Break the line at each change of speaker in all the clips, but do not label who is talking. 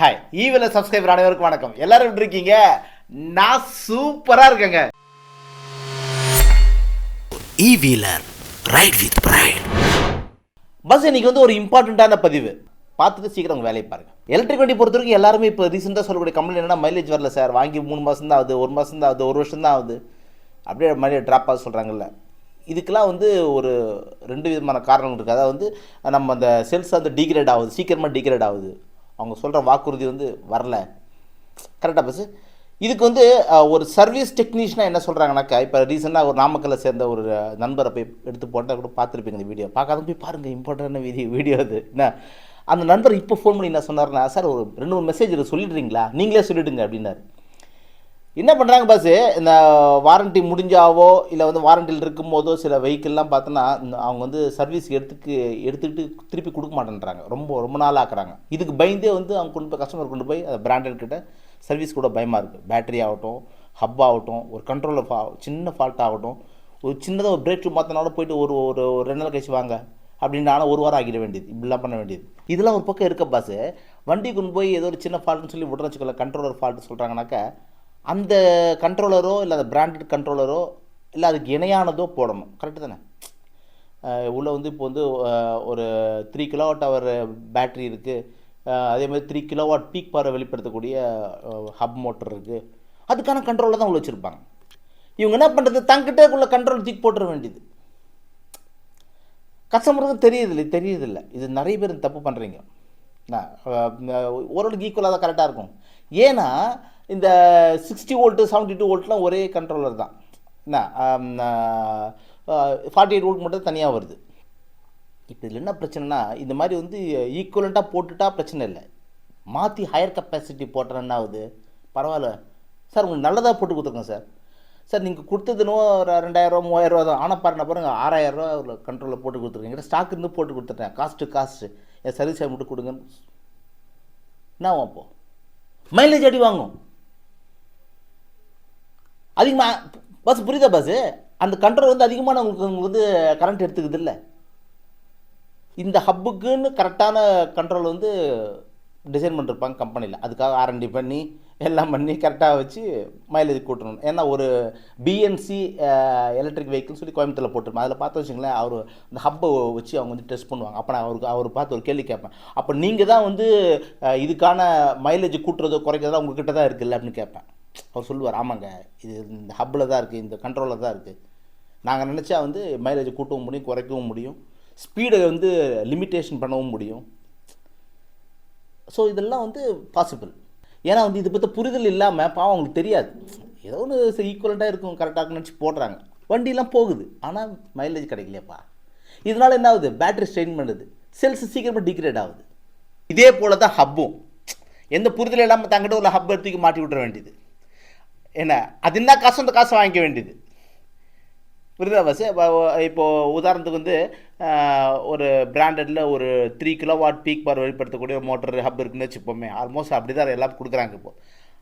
Hi ஈவில subscriber அனைவருக்கும் வணக்கம். எல்லாரும் எப்படி இருக்கீங்க? நான் சூப்பரா இருக்கேங்க.
E-Wheeler. Ride with pride.
Bus இன்னைக்கு வந்து ஒரு இம்பார்ட்டண்ட்டான பதிவு. பார்த்துட்டு சீக்கிரம் வேலையை பாருங்க. எலக்ட்ரிக் வண்டி பொறுத்த வரைக்கும் எல்லாருமே இப்போ ரீசெண்டாக சொல்லக்கூடிய கம்பெனி என்னன்னா மைலேஜ் வரல சார் வாங்கி மூணு மாதம் தான் ஆகுது ஒரு மாதம் தான் ஆகுது ஒரு வருஷம் தான் ஆகுது. அப்படியே மைலேஜ் ட்ராப் ஆகுது சொல்கிறாங்கல்ல இதுக்கெல்லாம் வந்து ஒரு ரெண்டு விதமான காரணங்கள் இருக்குது அதாவது வந்து நம்ம அந்த செல்ஸ் வந்து டிகிரேட் ஆகுது சீக்கிரமாக டிகிரேட் ஆகுது. அவங்க சொல்கிற வாக்குறுதி வந்து வரல. கரெக்டாக பேசு. இதுக்கு வந்து ஒரு சர்வீஸ் டெக்னீஷியனாக என்ன சொல்கிறாங்கனாக்கா இப்போ ரீசெண்டாக ஒரு நாமக்கல்லை சேர்ந்த ஒரு நண்பரை போய் எடுத்து போட்டால் கூட பார்த்துருப்பீங்க இந்த வீடியோ. பார்க்காத போய் பாருங்கள் இம்பார்ட்டண்டான வீடியோ வீடியோ அது. என்ன? அந்த நண்பர் இப்போ ஃபோன் பண்ணி என்ன சொன்னார்னா சார் ஒரு ரெண்டு மூணு மெசேஜ் சொல்லிடுறீங்களா? நீங்களே சொல்லிவிடுங்க அப்படின்னாரு. என்ன பண்ணுறாங்க பாஸ் இந்த வாரண்டி முடிஞ்சாவோ இல்லை வந்து வாரண்டியில் இருக்கும்போதோ சில வெஹிக்கிள்லாம் பார்த்தோன்னா அவங்க வந்து சர்வீஸ் எடுத்துக்கு எடுத்துக்கிட்டு திருப்பி கொடுக்க மாட்டேன்றாங்க. ரொம்ப ரொம்ப நாள் ஆக்குறாங்க. இதுக்கு பயந்தே வந்து அவங்க கொண்டு போய் கஸ்டமர் கொண்டு போய் அதை பிராண்டட் கிட்ட சர்வீஸ் கூட பயமாக இருக்குது பேட்டரி ஆகட்டும் ஹப் ஆகட்டும் ஒரு கண்ட்ரோலில் ஃபா சின்ன ஃபால்ட் ஆகட்டும் ஒரு சின்னதாக ஒரு பிரேக் மாற்றினாலும் போயிட்டு ஒரு ஒரு ஒரு ரெண்டு நாள் கழிச்சு வாங்க அப்படின்னு ஆனால் ஒரு வாரம் ஆகிட வேண்டியது. இப்படிலாம் பண்ண வேண்டியது. இதெல்லாம் ஒரு பக்கம் இருக்க பாஸ் வண்டி கொண்டு போய் ஏதோ ஒரு சின்ன ஃபால்ட்னு சொல்லி விட்றச்சுக்கல கண்ட்ரோலர் ஃபால்ட்டு சொல்கிறாங்கனாக்கா அந்த கண்ட்ரோலரோ இல்லை அந்த பிராண்டட் கண்ட்ரோலரோ இல்லை அதுக்கு இணையானதோ போடணும். கரெக்டு தானே? உள்ளே வந்து இப்போ வந்து ஒரு த்ரீ கிலோவாட் அவர் பேட்ரி இருக்குது அதே மாதிரி த்ரீ கிலோவாட் பீக் பவரை வெளிப்படுத்தக்கூடிய ஹப் மோட்டர் இருக்குது அதுக்கான கண்ட்ரோலில் தான் உள்ள வச்சுருப்பாங்க. இவங்க என்ன பண்ணுறது தங்கிட்டே உள்ள கண்ட்ரோல் தூக்கி போட்டுற வேண்டியது. கஸ்டமருக்கு தெரியுதில்லை தெரியுதில்லை இது நிறைய பேர் இந்த தப்பு பண்ணுறீங்க ஓரளவுக்கு ஈக்குவலாக தான் கரெக்டாக இருக்கும். ஏன்னா இந்த சிக்ஸ்டி வோல்ட்டு செவன்ட்டி டூ வோல்ட்லாம் ஒரே கண்ட்ரோலர் தான். என்ன ஃபார்ட்டி எயிட் வோல்ட் மட்டும் தனியாக வருது. இப்போ இதில் என்ன பிரச்சனைனா இந்த மாதிரி வந்து ஈக்குவலண்ட்டாக போட்டுட்டா பிரச்சனை இல்லை. மாற்றி ஹையர் கெப்பாசிட்டி போட்டால் என்ன ஆகுது? பரவாயில்ல. சார் உங்களுக்கு நல்லதாக போட்டு கொடுத்துருக்கோம் சார். சார் நீங்கள் கொடுத்ததுனோ ஒரு ரெண்டாயிரரூவா மூவாயிரரூவா தான் ஆனால் பாருங்க பாருங்க ஆறாயிரரூவா ஒரு கண்ட்ரோலில் போட்டு கொடுத்துருக்கீங்க ஸ்டாக் இருந்து போட்டு கொடுத்துட்டேன். காஸ்ட்டு காஸ்ட்டு என் சர்வீஸ் மட்டும் கொடுங்க என்ன ஆகும் அப்போது மைலேஜ் அடி வாங்கும். அதிகமாக பஸ் புரியுதா பஸ்ஸு அந்த கண்ட்ரோல் வந்து அதிகமான உங்களுக்கு உங்களுக்கு வந்து கரண்ட் எடுத்துக்குது இல்லை. இந்த ஹப்புக்குன்னு கரெக்டான கண்ட்ரோல் வந்து டிசைன் பண்ணிருப்பாங்க கம்பெனியில் அதுக்காக ஆர்என்டி பண்ணி எல்லாம் பண்ணி கரெக்டாக வச்சு மைலேஜ் கூட்டணும். ஏன்னா ஒரு பிஎன்சி எலக்ட்ரிக் வெஹிக்கிள் சொல்லி கோயம்புத்தூரில் போட்டிருப்பேன் அதில் பார்த்து வச்சுங்களேன் அவர் அந்த ஹப்பை வச்சு அவங்க வந்து டெஸ்ட் பண்ணுவாங்க. அப்போ நான் அவருக்கு அவர் பார்த்து ஒரு கேள்வி கேட்பேன். அப்போ நீங்கள் தான் வந்து இதுக்கான மைலேஜ் கூட்டுறதோ குறைக்கிறதோ உங்ககிட்ட தான் இருக்குல்ல அப்படின்னு கேட்பேன். அவர் சொல்லுவார் ஆமாங்க இது இந்த ஹப்பில் தான் இருக்குது இந்த கண்ட்ரோலில் தான் இருக்குது நாங்கள் நினச்சா வந்து மைலேஜ் கூட்டவும் முடியும் குறைக்கவும் முடியும். ஸ்பீடை வந்து லிமிட்டேஷன் பண்ணவும் முடியும். ஸோ இதெல்லாம் வந்து பாசிபிள் ஏன்னா வந்து இதை பற்றி புரிதல் இல்லாமல் பாவம் அவங்களுக்கு தெரியாது. ஏதோ ஒன்று ஈக்குவலண்ட்டாக இருக்கும் கரெக்டாக நினச்சி போடுறாங்க. வண்டிலாம் போகுது. ஆனால் மைலேஜ் கிடைக்கலையாப்பா. இதனால் என்ன ஆகுது? பேட்டரி ஸ்ட்ரெயின் பண்ணுது. செல்ஸ் சீக்கிரமாக டிக்ரேட் ஆகுது. இதே போல தான் ஹப்பும் எந்த புரிதல் இல்லாமல் தங்கிட்ட உள்ள ஹப்பை தூக்கி மாட்டி விட்ற வேண்டியது. என்ன? அது என்ன காசு அந்த காசை வாங்கிக்க வேண்டியது. விருதாவாசி இப்போது இப்போ உதாரணத்துக்கு வந்து ஒரு பிராண்டடில் ஒரு three kilo watt peak power வெளிப்படுத்தக்கூடிய மோட்டர் ஹப் இருக்குன்னு வச்சுப்போமே ஆல்மோஸ்ட் அப்படி தான் எல்லாம் கொடுக்குறாங்க இப்போ.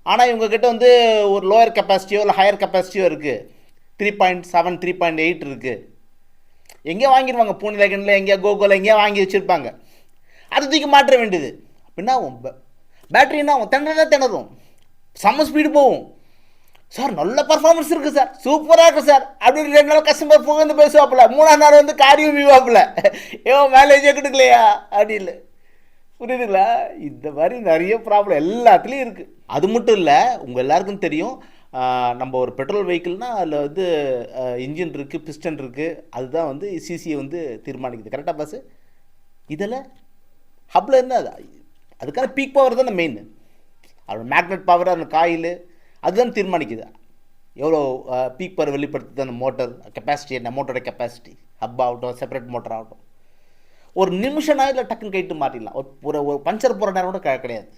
ஆனால் இவங்கக்கிட்ட வந்து ஒரு லோயர் கெப்பாசிட்டியோ இல்லை ஹையர் கெப்பாசிட்டியோ இருக்குது three point seven three point eight இருக்குது எங்கேயோ வாங்கிடுவாங்க பூனி லெகனில் எங்கேயோ கோகுல எங்கேயோ வாங்கி வச்சுருப்பாங்க. அது தூக்கி மாற்ற வேண்டியது. அப்படின்னா பேட்டரி என்ன ஆகும்? திணறதா திணறும். செம்ம ஸ்பீடு போகும். சார் நல்ல பர்ஃபார்மன்ஸ் இருக்குது சார். சூப்பராக இருக்கும் சார். அப்படின்னு ரெண்டு நாள் கஸ்டமர் புகழ்ந்து பேசுவாப்புல. மூணாம் நாள் வந்து காரியம் வீவாப்புல ஏோ மேலேஜே கொடுக்கலையா? அப்படின்னு. புரியுதுங்களா? இந்த மாதிரி நிறைய ப்ராப்ளம் எல்லாத்துலேயும் இருக்குது அது மட்டும் இல்லை உங்கள் எல்லாருக்கும் தெரியும். நம்ம ஒரு பெட்ரோல் வெஹிக்கிள்னால் அதில் வந்து இன்ஜின் இருக்குது பிஸ்டன் இருக்குது அதுதான் வந்து சிசியை வந்து தீர்மானிக்குது. கரெக்டாக பாஸ் இதில் ஹப்பில் என்ன அது? அதுக்கான பீக் பவர் தான் மெயின் அதோட மேக்னெட் பவர் அந்த காயில் அதுதான் தீர்மானிக்குது. எவ்வளோ பீக் பவர் வெளிப்படுத்துது அந்த மோட்டர் கெப்பாசிட்டி என்ன? மோட்டரோட கெப்பாசிட்டி ஹப் ஆகட்டும் செப்பரேட் மோட்டர் ஆகட்டும். ஒரு நிமிஷம் இல்லை டக்குன்னு கைட்டு மாட்டிடலாம். ஒரு ஒரு ஒரு பஞ்சர் போகிற நேரம் கூட க- கிடையாது.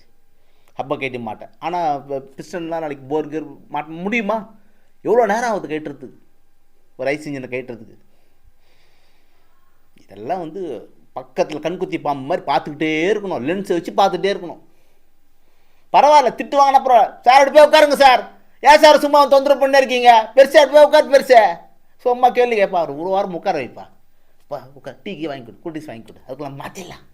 ஹப்பை கைட்டு மாட்டேன். ஆனால் பிஸ்டன்லாம் நாளைக்கு போர்கர் மாட்ட முடியுமா? எவ்வளோ நேரம் ஆகுது கைட்டுறதுக்கு ஒரு ஐஸ் இன்ஜினை கைட்டுறதுக்கு இதெல்லாம் வந்து பக்கத்தில் கண்குத்தி பாம்பு மாதிரி பார்த்துக்கிட்டே இருக்கணும். லென்ஸை வச்சு பார்த்துட்டே இருக்கணும். பரவாயில்ல திட்டு வாங்கின அப்புறம் சார் அப்படி போய் உட்காருங்க சார். ஏன் சார் சும்மா தொந்தரவு பண்ணி இருக்கீங்க? பெருசா அப்படி போய் உட்காந்து பெருசே. சும்மா கேள்வி கேட்பா ஒரு ஒரு வாரம் உட்கார வைப்பா. உட்கார். டீ வாங்கி கொடு குட்டிஸ் வாங்கி கொடு. அதுக்குலாம் மாற்றிடலாம்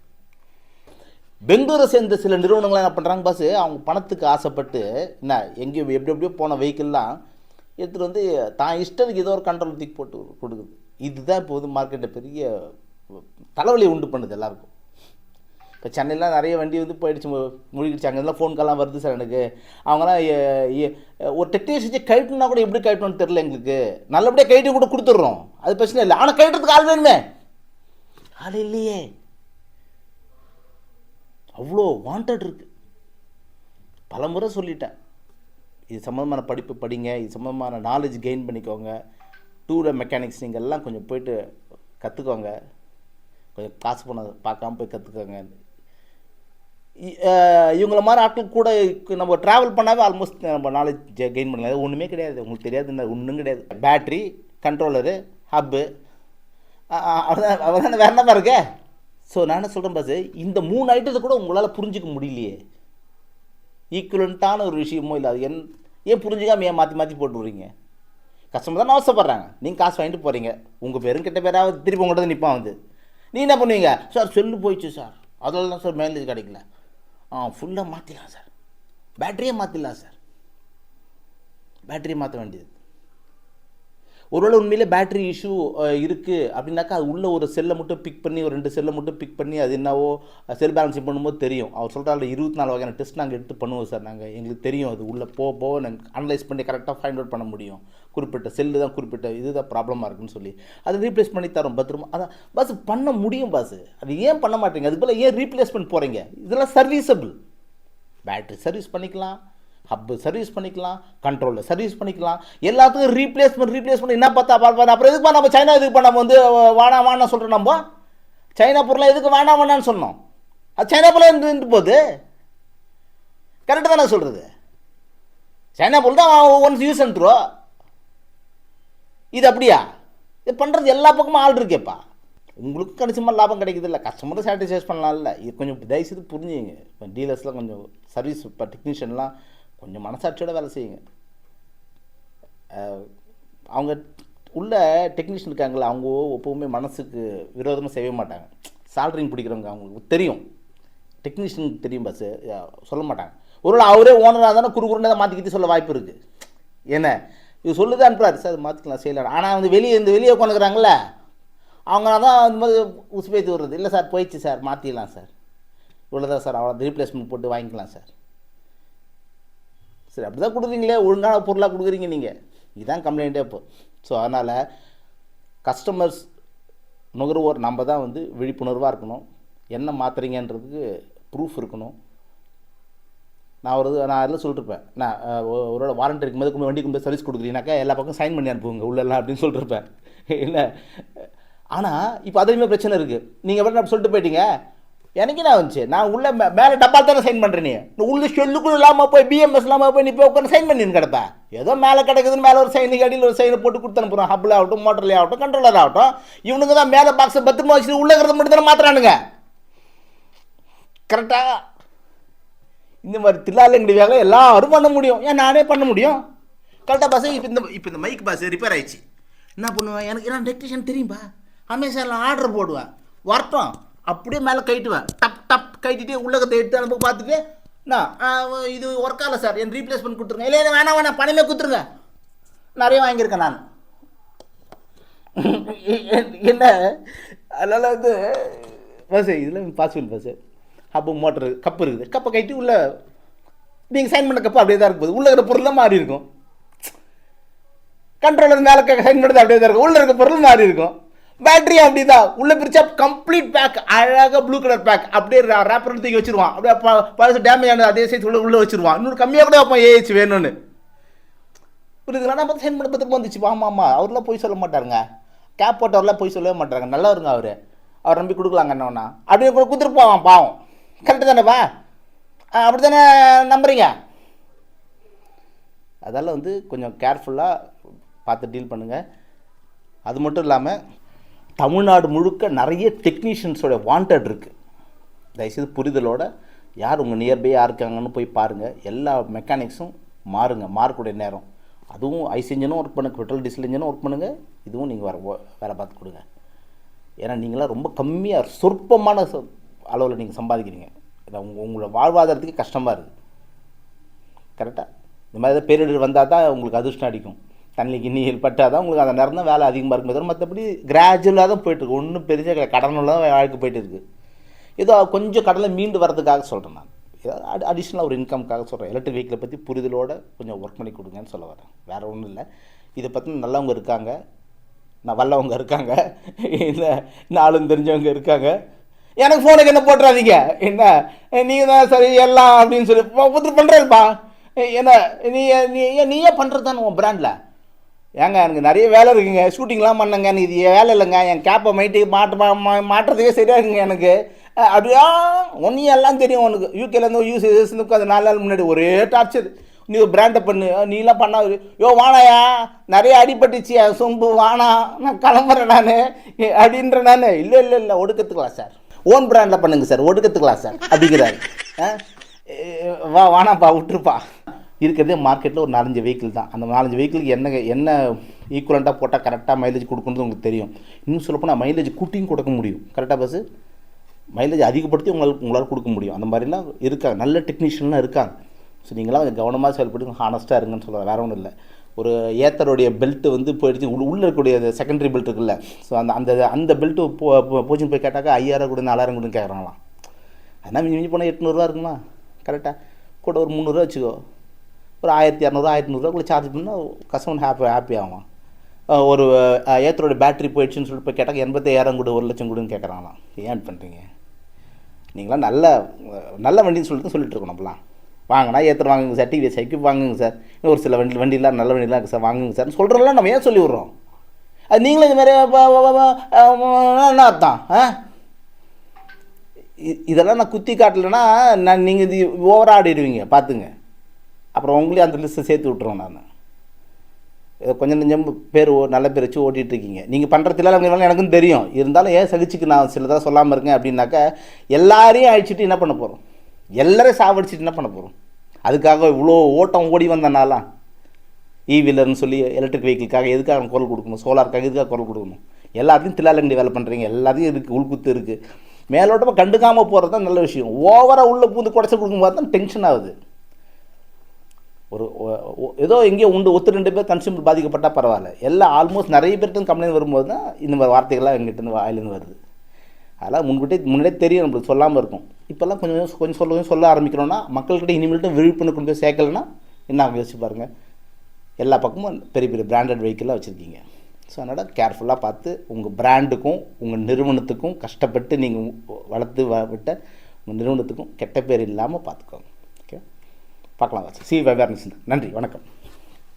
பெங்களூரை சேர்ந்த சில நிறுவனங்கள் என்ன பண்ணுறாங்க பஸ் அவங்க பணத்துக்கு ஆசைப்பட்டு என்ன எங்கேயோ எப்படி எப்படியோ போன வெஹிக்கிள்லாம் எடுத்துகிட்டு வந்து தான் இஷ்டத்துக்கு ஏதோ ஒரு கண்ட்ரோல் தூக்கி போட்டு கொடுக்குது. இதுதான் இப்போ வந்து மார்க்கெட்டில் பெரிய தலைவலி உண்டு பண்ணுது எல்லாருக்கும். இப்போ சென்னையில் நிறைய வண்டி வந்து போயிடுச்சு மு- முழுகிடுச்சு. அங்கெல்லாம் ஃபோன் கால்லாம் வருது சார் எனக்கு. அவங்களாம் ஒரு டெக்னிக் ஒரு டெக்னீஷியன் கூட எப்படி கழட்டணும்னு தெரில எங்களுக்கு. நல்லபடியாக கழட்டி கூட கொடுத்துட்றோம். அது பிரச்சனை இல்லை. ஆனால் கழட்டுறதுக்கு ஆள் வேணுமே. ஆள் இல்லையே. அவ்வளோ வாண்டட் இருக்கு. பலமுறை சொல்லிட்டேன். இது சம்மந்தமான படிப்பு படிங்க. இது சம்மந்தமான நாலேஜ் கெயின் பண்ணிக்கோங்க. டூ வீலர் மெக்கானிக்ஸ் நீங்கள் எல்லாம் கொஞ்சம் போயிட்டு கற்றுக்கோங்க கொஞ்சம் காசு போன பார்க்காம போய் கற்றுக்கோங்க இவங்கள மாதிரி ஆட்கள் கூட நம்ம ட்ராவல் பண்ணாவே ஆல்மோஸ்ட் நம்ம நாலேஜ் கெயின் பண்ணலாம். அது ஒன்றுமே கிடையாது. உங்களுக்கு தெரியாது. ஒன்றும் கிடையாது. பேட்ரி கண்ட்ரோலரு ஹப்பு அவ்வளோதான் அவ்வளோதான் வேறு என்னப்பா இருக்கு? ஸோ நான் என்ன சொல்கிறேன் பாஸ் இந்த மூணு ஐட்டத்தை கூட உங்களால் புரிஞ்சிக்க முடியலையே. ஈக்குவலண்ட்டான ஒரு விஷயமோ இல்லை அது என் ஏன் புரிஞ்சுக்காம ஏன் மாற்றி மாற்றி போட்டு விடுறீங்க கஸ்டமர் தான் அவசப்படுறாங்க நீங்கள் காசு வாங்கிட்டு போகிறீங்க உங்கள் பேரும் கிட்ட பேராவது திருப்பி உங்கள்கிட்ட நிற்பான் வந்து. நீ என்ன பண்ணுவீங்க? சார் சொல்லு போயிடுச்சு சார். அதில் தான் சார் மேலேஜ் கிடைக்கல. ஆ ஃபுல்லாக மாற்றிடலாம் சார் பேட்டரியே மாற்றிடலாம் சார் பேட்டரியை மாற்ற வேண்டியது. ஒருவேளை உண்மையிலே பேட்டரி இஷ்யூ இருக்குது அப்படின்னாக்கா அது உள்ள ஒரு செல்லை மட்டும் பிக் பண்ணி ஒரு ரெண்டு செல்லை மட்டும் பிக் பண்ணி அது என்னவோ செல் பேலன்சிங் பண்ணும்போது தெரியும். அவர் சொல்கிறாரு இருபத்தி நாலு வகையான டெஸ்ட் நாங்கள் எடுத்து பண்ணுவோம் சார் நாங்கள் எங்களுக்கு தெரியும் அது உள்ளே போக போக நாங்கள் அனலைஸ் பண்ணி கரெக்டாக ஃபைண்ட் அவுட் பண்ண முடியும். குறிப்பிட்ட செல்லு தான் குறிப்பிட்ட இதுதான் ப்ராப்ளமாக இருக்குன்னு சொல்லி. அதை ரீப்ளேஸ் பண்ணி தரோம் பத்திரமா. அதான் பஸ் பண்ண முடியும் பஸ் அது ஏன் பண்ண மாட்டேங்க? அது போல் ஏன் ரீப்ளேஸ்மெண்ட் போகிறீங்க இதெல்லாம் சர்வீஸபிள் பேட்டரி சர்வீஸ் பண்ணிக்கலாம். ஹப்பு சர்வீஸ் பண்ணிக்கலாம் கண்ட்ரோலில் சர்வீஸ் பண்ணிக்கலாம். எல்லாத்துக்கும் ரீப்ளேஸ்மெண்ட் ரீப்ளேஸ்மெண்ட் என்ன பார்த்தா பார்ப்பா அப்புறம் எதுக்கு நம்ம சைனா இதுக்கு நம்ம வந்து வானா வானா சொல்கிறோம் நம்ம? சைனா பொருளை எதுக்கு வேணாம் வேணான்னு சொன்னோம்? அது சைனா பொருளாக இருந்து போகுது. கரெக்டாக தானே சொல்கிறது சைனா பொருள் தான் ஒன்ஸ் யூஸ் அண்ட் இது அப்படியா? இது பண்ணுறது எல்லா பக்கமும் ஆள் இருக்கேப்பா. உங்களுக்கு கணிசமாக லாபம் கிடைக்குது இல்லை கஸ்டமரை சாட்டிஸ்ஃபைஸ் பண்ணலாம்ல. இது கொஞ்சம் தயவுசெய்து புரிஞ்சுங்க. இப்போ டீலர்ஸ்லாம் கொஞ்சம் சர்வீஸ் இப்போ டெக்னீஷியன்லாம் கொஞ்சம் மனசாட்சியோட வேலை செய்யுங்க. அவங்க உள்ள டெக்னீஷியன் இருக்காங்களா அவங்க எப்பவுமே மனசுக்கு விரோதமாக செய்யவே மாட்டாங்க. சால்ரிங் பிடிக்கிறவங்க அவங்களுக்கு தெரியும். டெக்னீஷியனுக்கு தெரியும் பஸ் சொல்ல மாட்டாங்க. ஒருவேளை அவரே ஓனராக தானே குறுகுறுன்னு தான் மாற்றிக்கிட்டு சொல்ல வாய்ப்பு இருக்குது என்ன? இது சொல்லுது அனுப்புறாரு. சார் மாற்றிக்கலாம் செய்யலாம் ஆனால் வந்து வெளியே இந்த வெளியே உட்காந்துக்கிறாங்கள அவங்க தான் அந்த மாதிரி உசுப்பேத்தி விடுறது. இல்லை சார் போயிடுச்சு சார் மாற்றிடலாம் சார். இவ்வளோதான் சார் அவ்வளோ ரீப்ளேஸ்மெண்ட் போட்டு வாங்கிக்கலாம் சார். சரி அப்படி தான் கொடுக்குறீங்களே? ஒழுங்கான பொருளாக கொடுக்குறீங்க நீங்கள் இதுதான் கம்ப்ளைண்ட்டே இப்போ. ஸோ அதனால் கஸ்டமர்ஸ் நுகர்வோர் நம்ம தான் வந்து விழிப்புணர்வாக இருக்கணும். என்ன மாற்றுறீங்கன்றதுக்கு ப்ரூஃப் இருக்கணும். நான் ஒரு நான் அதில் சொல்லிருப்பேன் நான் ஒரு ஒரு வாரண்டி இருக்கும்போது கொண்டு வண்டி கொண்டு சர்வீஸ் கொடுக்குறீங்கனாக்கா எல்லா பக்கம் சைன் பண்ணி அனுப்புங்க. உள்ளெல்லாம் அப்படின்னு சொல்லிருப்பேன் இல்லை. ஆனால் இப்போ அதுலேயுமே பிரச்சனை இருக்குது நீங்கள் எப்படி சொல்லிட்டு போயிட்டீங்க. எனக்கு என்ன வந்துச்சு. நான் உள்ள மேலே டப்பால் தானே சைன் பண்ணுறேன் நீ. உள்ள செல்லுக்குள்ள இல்லாமல் போய் பிஎம்எஸ் இல்லாமல் போய் நீ போய் உட்காந்து சைன் பண்ணின்னு கிடப்ப. ஏதோ மேலே கிடைக்குதுன்னு மேலே ஒரு சைனுக்கு அடியில் ஒரு சைனை போட்டு கொடுத்து அனுப்புகிறோம் ஹப்பில் ஆகட்டும் மோட்டர்லேயே ஆகட்டும் கண்ட்ரோலர் ஆகட்டும். இவனுங்க தான் மேலே பாக்ஸை பத்திரமா வச்சுட்டு உள்ளே இருக்கிறத மட்டும் தானே மாற்றுறானுங்க கரெக்டாக இந்த மாதிரி தில்லாலங்கடி வேலை எல்லாரும் பண்ண முடியும். ஏன் நானே பண்ண முடியும்? கரெக்டாக பாஸ்? இப்போ இந்த இப்போ இந்த மைக் பாஸ் ரிப்பேர் ஆயிடுச்சு. என்ன பண்ணுவேன் எனக்கு என்ன டெக்னீஷியன் தெரியும்பா. அமேசானில் ஆர்டர் போடுவேன் வரட்டும் அப்படியே மேலே கைட்டுவேன் டப் டப் கைட்டிட்டு உள்ளகத்தை எடுத்து அனுப்ப பார்த்துட்டு நான் இது ஒர்க் ஆகலை சார். என் ரீப்ளேஸ்மெண்ட் கொடுத்துருங்க. இல்லை இல்லை வேணாம் வேணாம். பணமே கொடுத்துருங்க. நிறைய வாங்கியிருக்கேன் நான். என்ன? அதனால் வந்து பஸ் இதில் பாசிபிள் பஸ்ஸு அப்போ மோட்டரு கப்பு இருக்குது. கப்பை கைட்டு உள்ள நீங்கள் சைன் பண்ண கப்பு அப்படியே தான் இருக்கும் உள்ள இருக்கிற பொருள் தான் மாறி இருக்கும். கண்ட்ரோலர் மேலே சைன் பண்ணது அப்படியே தான் இருக்கும். உள்ளே இருக்க பொருள் மாறி இருக்கும். பேட்டரி அப்படிதான் உள்ள பிரிச்சா கம்ப்ளீட் பேக் அழகாக ப்ளூ கலர் பேக் அப்படியே ரேப்பர் தூக்கி வச்சிருவான். அப்படியே பழசு டேமேஜ் ஆனது அதே சைஸ் உள்ள உள்ள வச்சிருவான். இன்னொரு கம்மியாக கூட வைப்பான் ஏஹெச் வேணும்னு. புரியுதுங்களா? நம்ம சென்ட் பண்ண பத்திரமா வந்துச்சு. ஆமாம் ஆமாம் அவர்லாம் போய் சொல்ல மாட்டாருங்க. கேப் போட்டவர்லாம் போய் சொல்லவே மாட்டாருங்க. நல்லவருங்க அவர். அவர் நம்பி கொடுக்கலாங்க என்னவனா அப்படியே கூட கொடுத்துட்டு போவான் பாவம். கரெக்டு தானேப்பா அப்படி தானே நம்புறீங்க? அதெல்லாம் வந்து கொஞ்சம் கேர்ஃபுல்லாக பார்த்து டீல் பண்ணுங்கள் அது மட்டும் இல்லாமல் தமிழ்நாடு முழுக்க நிறைய டெக்னீஷியன்ஸோட வாண்டட் இருக்குது தயவுசெய்து புரிதலோட யார் உங்கள் நியர்பையாக இருக்காங்கன்னு போய் பாருங்கள் எல்லா மெக்கானிக்ஸும் மாறுங்க. மாறக்கூடிய நேரம். அதுவும் ஐஸ் இன்ஜினும் ஒர்க் பண்ணுங்க. பெட்ரோல் டீசல் இன்ஜினும் ஒர்க் பண்ணுங்கள் இதுவும் நீங்கள் வர வேலை பார்த்து கொடுங்க. ஏன்னா நீங்களாம் ரொம்ப கம்மியாக சொற்பமான அளவில் நீங்கள் சம்பாதிக்கிறீங்க. இது உங்க உங்களோட வாழ்வாதாரத்துக்கு கஷ்டமாக இருக்குது கரெக்டாக இந்த மாதிரி ஏதாவது பேரிடர் வந்தால் தான் உங்களுக்கு அதிர்ஷ்டம் அடிக்கும். தண்ணி கிண்ணி பட்டால் தான் உங்களுக்கு அந்த நேரம் தான் வேலை அதிகமாக இருக்கும். தவிர மற்றபடி கிராஜுவலாக தான் போயிட்டுருக்கு. ஒன்றும் பெரிய கடனில் தான் வாழ்க்கை போயிட்டு இருக்குது ஏதோ கொஞ்சம் கடலை மீண்டு வரதுக்காக சொல்கிறேன் நான். ஏதாவது அடிஷ்னலாக ஒரு இன்கம்க்காக சொல்கிறேன் எலக்ட்ரிக் வெஹிக்கிளை பற்றி புரிதலோடு கொஞ்சம் ஒர்க் பண்ணி கொடுங்கன்னு சொல்ல வரேன். வேறு ஒன்றும் இல்லை. இதை பற்றி நல்லவங்க இருக்காங்க. நான் வல்லவங்க இருக்காங்க. இந்த நாளும் தெரிஞ்சவங்க இருக்காங்க. எனக்கு ஃபோனுக்கு என்ன போட்டுறாதீங்க? என்ன? நீங்கள் தான் சரி எல்லாம் அப்படின்னு சொல்லி ஒருத்தர் பண்ணுறேன்ப்பா என்ன நீ நீ ஏன் நீயே பண்ணுறது தானே உன் பிராண்டில் ஏங்க எனக்கு நிறைய வேலை இருக்குங்க. ஷூட்டிங்லாம் பண்ணங்க எனக்கு இது வேலை இல்லைங்க. என் கேப்பை மைட்டு மாட்டு மா- மாட்டுறதுக்கே சரியா இருக்குங்க எனக்கு. அப்படியா? ஒன்றையும் எல்லாம் தெரியும் உனக்கு. யூகேலேருந்து யூஸ் உட்காந்து நாலு நாள் முன்னாடி ஒரே டார்ச்சர் நீ ஒரு பிராண்டை பண்ணு. நீலாம் பண்ணா யோ வானாயா நிறைய அடிபட்டுச்சு. சொம்பு வானா நான் கிளம்புறேன் நான். அப்படின்ற நான். இல்லை இல்லை இல்லை. ஒடுக்கத்துக்கலாம் சார் ஓன் பிராண்டில் பண்ணுங்க சார் ஒடுக்கத்துக்கலாம் சார் அப்படிங்கிறாரு. ஆ? வா வானாப்பா விட்டுருப்பா. இருக்கிறதே மார்க்கெட்டில் ஒரு நாலஞ்சு வெஹிக்கிள் தான். அந்த நாலஞ்சு வெஹிக்கிளுக்கு என்ன என்ன ஈக்குவலண்ட்டாக போட்டால் கரெக்டாக மைலேஜ் கொடுக்கணும்னு உங்களுக்கு தெரியும். இன்னும் சொல்லப்போனால் மைலேஜ் கூட்டியும் கொடுக்க முடியும். கரெக்டாக பஸ்ஸு மைலேஜ் அதிகப்படுத்தி உங்களுக்கு உங்களால் கொடுக்க முடியும். அந்த மாதிரிலாம் இருக்காங்க. நல்ல டெக்னீஷியன்லாம் இருக்காங்க. ஸோ நீங்களாம் கொஞ்சம் கவனமாக செயல்பட்டு ஹானஸ்ட்டாக இருங்கன்னு சொல்ல வேற ஒன்றும் இல்லை. ஒரு ஏத்தருடைய பெல்ட்டு வந்து போயிடுச்சு. உள்ள உள்ளே இருக்கக்கூடிய செகண்டரி பெல்ட் இருக்குல்ல. ஸோ அந்த அந்த அந்த பெல்ட்டு போ போச்சுன்னு போய் கேட்டாக்கா ஐயாயிரம் கூட நாலாயிரம் கூட கேட்குறாங்களாம் அதனால் மிஞ்சி மிஞ்சி போனால் எட்நூறுரூவா இருக்குமா? கரெக்டாக கூட ஒரு முந்நூறுரூவா வச்சுக்கோ. ஒரு ஆயிரத்தி இரநூறுவா ஆயிரத்தி நூறுரூவா சார்ஜ் பண்ணால் கஸ்டமர் ஹாப்பி ஹாப்பி ஆகும் ஒரு ஏத்தரோட பேட்டரி போயிடுச்சுன்னு சொல்லிட்டு போய் கேட்டால் எண்பத்தாயிரம் கூட ஒரு லட்சம் கொடுன்னு கேட்குறாங்களாம் ஏன் பண்ணுறீங்க நீங்களாம் நல்ல நல்ல வண்டின்னு சொல்லிட்டு சொல்லிட்டு இருக்கணும் நம்மலாம் வாங்கினா ஏத்தர் வாங்குங்க சார் டிவிஎஸ் சைக்கிள் வாங்குங்க சார். இன்னும் ஒரு சில வண்டி வண்டிலாம் நல்ல வண்டிலாம் இருக்குது சார் வாங்குங்க சார். சொல்கிறதெல்லாம் நம்ம ஏன் சொல்லி விட்றோம்? அது நீங்களும் இது மாதிரி என்ன அர்த்தம்? ஆ இதெல்லாம் நான் குத்தி காட்டலைன்னா நான் நீங்கள் இது ஓவராக ஆடிடுவீங்க பார்த்துங்க. அப்புறம் உங்களையும் அந்த லிஸ்ட்டை சேர்த்து விட்ருவோம் நான். ஏதோ கொஞ்சம் பேர் ஓ- நல்ல பேர் வச்சு ஓட்டிகிட்டு இருக்கீங்க நீங்கள் பண்ணுறதுல எனக்கும் தெரியும். இருந்தாலும் ஏன் சகிச்சுக்கு நான் சிலதாக சொல்லாமல் இருக்கேன் அப்படின்னாக்கா எல்லாரையும் அழிச்சிட்டு என்ன பண்ண போகிறோம் எல்லாரையும் சாவடிச்சிட்டு என்ன பண்ண போகிறோம் அதுக்காக இவ்வளோ ஓட்டம் ஓடி வந்தனாலாம் இ வீலர்னு சொல்லி எலக்ட்ரிக் வெஹிக்கிளுக்காக எதுக்காக குரல் கொடுக்கணும்? சோலாருக்காக எதுக்காக குரல் கொடுக்கணும்? எல்லாத்தையும் தில்லாலங்கடி வேலை பண்ணுறீங்க எல்லாத்தையும் இருக்குது உள்குத்து இருக்குது மேலோட்டமாக கண்டுக்காமல் போகிறது தான் நல்ல விஷயம். ஓவராக உள்ளே பூந்து குடைச்சி கொடுக்கும்போது தான் டென்ஷன் ஆகுது. ஒரு ஏதோ எங்கேயோ உண்டு ஒத்து ரெண்டு பேர் கன்சியூமர் பாதிக்கப்பட்டால் பரவாயில்ல. எல்லாம் ஆல்மோஸ்ட் நிறைய பேர்கிட்ட கம்ப்ளைண்ட் வரும்போது தான் இந்த மாதிரி வார்த்தைகள்லாம் எங்கிட்ட வாயிலேருந்து வருது. அதெல்லாம் முன்கூட்டியே முன்னாடியே தெரியும் நம்மளுக்கு சொல்லாமல் இருக்கும். இப்போல்லாம் கொஞ்சம் கொஞ்சம் கொஞ்சம் சொல்ல கொஞ்சம் சொல்ல ஆரம்பிக்கிறோன்னா மக்கள்கிட்ட இனிமேல்ட்டு விழிப்புணர்வு கொண்டு போய் சேர்க்கலைன்னா என்ன ஆகும் யோசிச்சு பாருங்கள் எல்லா பக்கமும் பெரிய பெரிய பிராண்டட் வெஹிக்கிளாக வச்சுருக்கீங்க. ஸோ அதனால் கேர்ஃபுல்லாக பார்த்து உங்கள் பிராண்டுக்கும் உங்கள் நிறுவனத்துக்கும் கஷ்டப்பட்டு நீங்கள் வளர்த்து வ- விட்ட உங்கள் நிறுவனத்துக்கும் கெட்ட பேர் இல்லாமல் பார்த்துக்கோங்க. பார்க்கலாம். See awareness. நன்றி. வணக்கம்.